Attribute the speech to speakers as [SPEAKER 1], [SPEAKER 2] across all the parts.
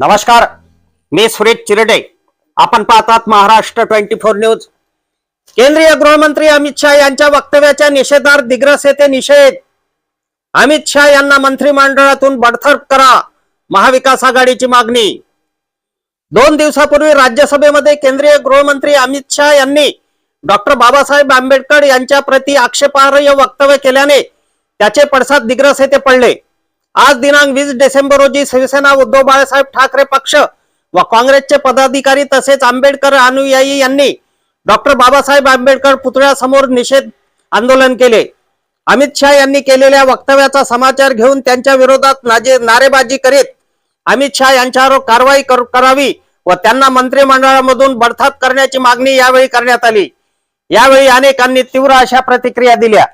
[SPEAKER 1] नमस्कार मी सुरेश चिरडे. आपण पाहतात महाराष्ट्र ट्वेंटी फोर न्यूज. केंद्रीय गृहमंत्री अमित शहा यांच्या वक्तव्याच्या निषेधार्थ दिग्रस येथे निषेध. अमित शहा यांना मंत्रिमंडळातून बडतर्फ करा महाविकास आघाडीची मागणी. दोन दिवसापूर्वी राज्यसभेमध्ये केंद्रीय गृहमंत्री अमित शहा यांनी डॉक्टर बाबासाहेब आंबेडकर यांच्या प्रति आक्षेपार्ह वक्तव्य केल्याने त्याचे पडसाद दिग्रस येथे पडले. आज दिनांक वीस डिसेंबर रोजी शिवसेना उद्धव बाळासाहेब ठाकरे पक्ष व काँग्रेसचे पदाधिकारी तसेच आंबेडकर अनुयायी यांनी डॉक्टर बाबासाहेब आंबेडकर पुतळ्यासमोर निषेध आंदोलन केले. अमित शहा यांनी केलेल्या वक्तव्याचा समाचार घेऊन त्यांच्या विरोधात नारेबाजी करीत अमित शहा यांच्यावर कारवाई कर- करावी व त्यांना मंत्रिमंडळामधून बडतर्फ करण्याची मागणी यावेळी करण्यात आली. यावेळी अनेकांनी तीव्र अशा प्रतिक्रिया दिल्या.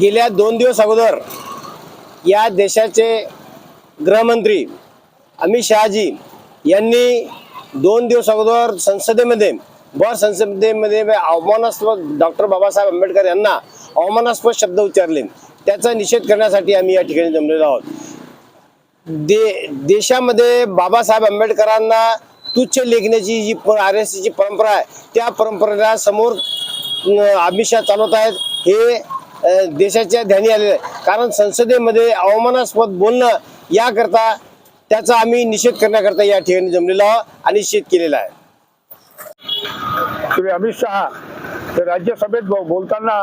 [SPEAKER 2] गेल्या दोन दिवस अगोदर या देशाचे गृहमंत्री अमित शहाजी यांनी दोन दिवस अगोदर संसदेमध्ये भर संसदेमध्ये अवमानास्पद डॉक्टर बाबासाहेब आंबेडकर यांना अवमानास्पद शब्द उच्चारले. त्याचा निषेध करण्यासाठी आम्ही या ठिकाणी जमलेलो आहोत. दे देशामध्ये बाबासाहेब आंबेडकरांना तुच्छ लेखण्याची जी आर एस ची परंपरा आहे त्या परंपरेला समोर अमित शहा चालवत आहेत. हे देशाच्या ध्यानी आलेलं आहे. कारण संसदेमध्ये अवमानास्पद बोलणं याकरता त्याचा आम्ही निषेध करण्याकरता या ठिकाणी जमलेलो आहोत आणि निषेध केलेला आहे.
[SPEAKER 3] श्री अमित शहा हे राज्यसभेत बोलताना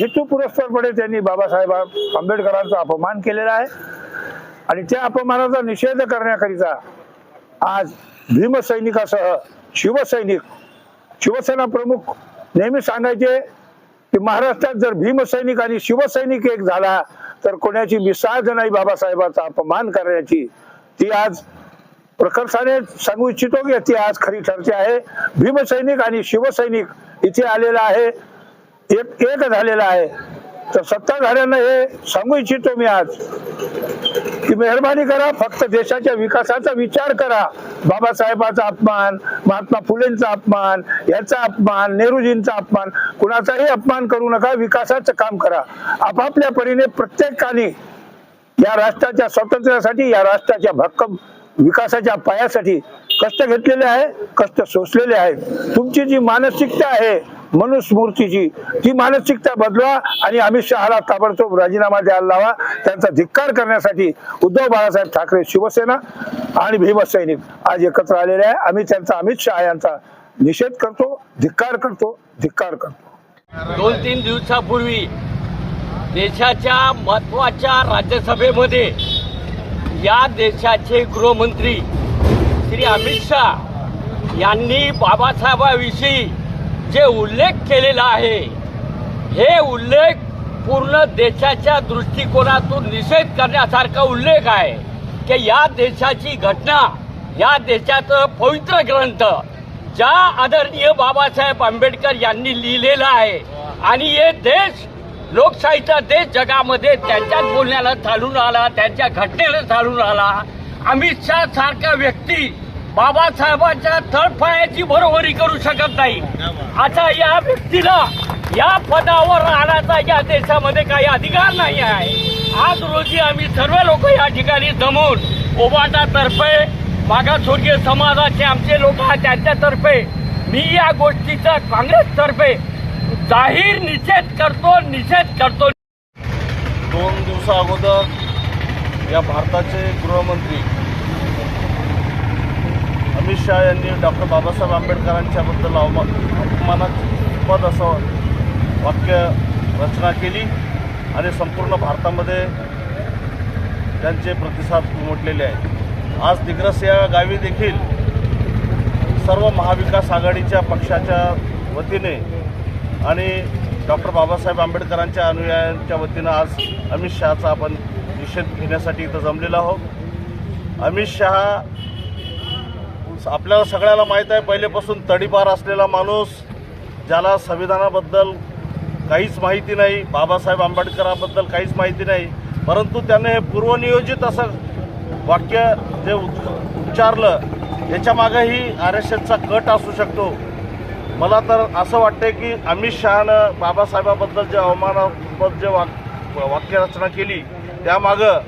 [SPEAKER 3] हेतू पुरस्परपणे त्यांनी बाबासाहेब आंबेडकरांचा अपमान केलेला आहे. आणि त्या अपमानाचा निषेध करण्याकरिता आज भीमसैनिकासह शिवसैनिक शिवसेना प्रमुख नेहमी सांगायचे की महाराष्ट्रात जर भीमसैनिक आणि शिवसैनिक एक झाला तर कोणाची मिसाज नाही बाबासाहेबांचा अपमान करण्याची ती आज प्रकर्षाने सांगू इच्छितो की ती आज खरी ठरते आहे. भीमसैनिक आणि शिवसैनिक इथे आलेला आहे एक एक झालेला आहे. तर सत्ताधाऱ्यांना हे सांगू इच्छितो मी आज. मेहरबानी करा फक्त देशाच्या विकासाचा विचार करा. बाबासाहेबांचा अपमान महात्मा फुलेंचा अपमान याचा अपमान नेहरूजींचा अपमान कुणाचाही अपमान करू नका विकासाचं काम करा. आपापल्या परीने प्रत्येकाने या राष्ट्राच्या स्वातंत्र्यासाठी या राष्ट्राच्या भक्कम विकासाच्या पायासाठी कष्ट घेतलेले आहे कष्ट सोसलेले आहेत तुमची जी मानसिकता आहे मनुस्मूर्तीची ती मानसिकता बदलवा आणि अमित शहाला ताबडतोब राजीनामा द्यायला लावा त्यांचा धिक्कार करण्यासाठी उद्धव बाळासाहेब ठाकरे शिवसेना आणि भीमसैनिक आज एकत्र आलेले आहे. आम्ही त्यांचा अमित शहा यांचा निषेध करतो धिक्कार करतो धिक्कार करतो.
[SPEAKER 4] दोन तीन दिवसापूर्वी देशाच्या महत्त्वाच्या राज्यसभेमध्ये या देशाचे गृहमंत्री श्री अमित शहा यांनी बाबासाहेबाविषयी जे उल्लेख केलेला आहे हे उल्लेख पूर्ण देशाच्या दृष्टिकोनातून निषेध करण्यासारखा उल्लेख आहे की या देशाची घटना या देशाचं पवित्र ग्रंथ ज्या आदरणीय बाबासाहेब आंबेडकर यांनी लिहिलेला आहे. आणि हे देश लोकशाहीचा देश जगामध्ये त्यांच्याच बोलण्याला चालून आला त्यांच्या घटनेला चालून आला अमित शहा सारखा व्यक्ती बाबासाहेबांच्या तळपायाची बरोबरी करू शकत नाही. आता या व्यक्तीला या पदावर राहण्याचा या देशामध्ये काही अधिकार नाही आहे. आज रोजी आम्ही सर्व लोक या ठिकाणी जमून ओबाटातर्फे मागासवर्गीय समाजाचे आमचे लोक त्यांच्यातर्फे मी या गोष्टीचा काँग्रेसतर्फे जाहीर निषेध करतो निषेध करतो.
[SPEAKER 5] दोन दिवसा अगोदर या भारताचे गृहमंत्री अमित शहा यांनी डॉक्टर बाबासाहेब आंबेडकरांच्याबद्दल अवमान अपमानास्पद असं वाक्य रचना केली आणि संपूर्ण भारतामध्ये त्यांचे प्रतिसाद उमटलेले आहेत. आज दिग्रस या गावी देखील सर्व महाविकास आघाडीच्या पक्षाच्या वतीने आणि डॉक्टर बाबासाहेब आंबेडकरांच्या अनुयायांच्या वतीनं आज अमित शहाचा आपण निषेध घेण्यासाठी इथं जमलेलो आहोत. अमित शहा आपल्याला सगळ्याला माहीत आहे पहिलेपासून तडीपार असलेला माणूस ज्याला संविधानाबद्दल काहीच माहिती नाही बाबासाहेब आंबेडकराबद्दल काहीच माहिती नाही परंतु त्याने हे पूर्वनियोजित असं वाक्य जे उच्चारलं याच्यामागंही आर एस एसचा कट असू शकतो. मला तर असं वाटतंय की अमित शहानं बाबासाहेबाबद्दल जे अवमानास्पद जे वाक वाक्यरचना केली त्यामागं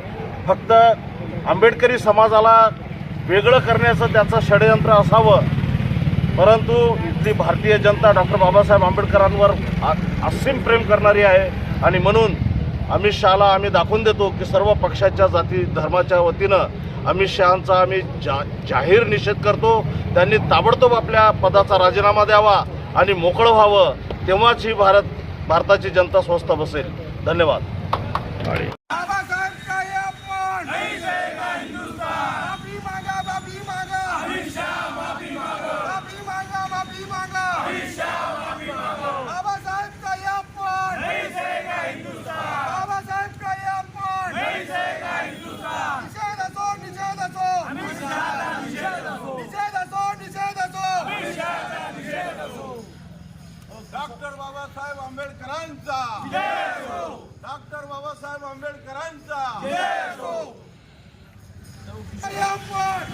[SPEAKER 5] फक्त आंबेडकरी समाजाला वेगळं करण्याचं त्याचं षडयंत्र असावं. परंतु इथली भारतीय जनता डॉक्टर बाबासाहेब आंबेडकरांवर आ- असीम प्रेम करणारी आहे. आणि म्हणून अमित शहाला आम्ही दाखवून देतो की सर्व पक्षाच्या जाती धर्माच्या वतीनं अमित शहांचा आम्ही जा जाहीर निषेध करतो. त्यांनी ताबडतोब आपल्या पदाचा राजीनामा द्यावा आणि मोकळं व्हावं. तेव्हाच ही भारत भारताची जनता स्वस्थ बसेल. धन्यवाद
[SPEAKER 6] बाबासाहेब काय आपण माफी मागा माफी मागा माफी मागा माफी मागा बाबासाहेब काय आपण बाबासाहेब काय आपण निषेध असो निषेध असो निषेध असो निषेध असो डॉक्टर बाबासाहेब आंबेडकरांचा डॉक्टर बाबासाहेब आंबेडकरांचा काय आपण?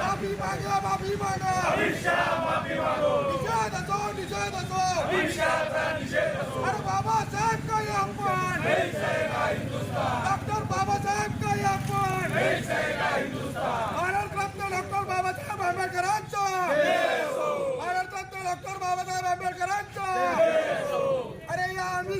[SPEAKER 6] माफी मागा माफी मागा निषेध असो निषेध असो अरे बाबासाहेब काय आपण डॉक्टर बाबासाहेब काय आपण भारतरत्न डॉक्टर बाबासाहेब आंबेडकरांचा भारतरत्न डॉक्टर बाबासाहेब आंबेडकरांचा अरे या अमित शहाचं करायचं काय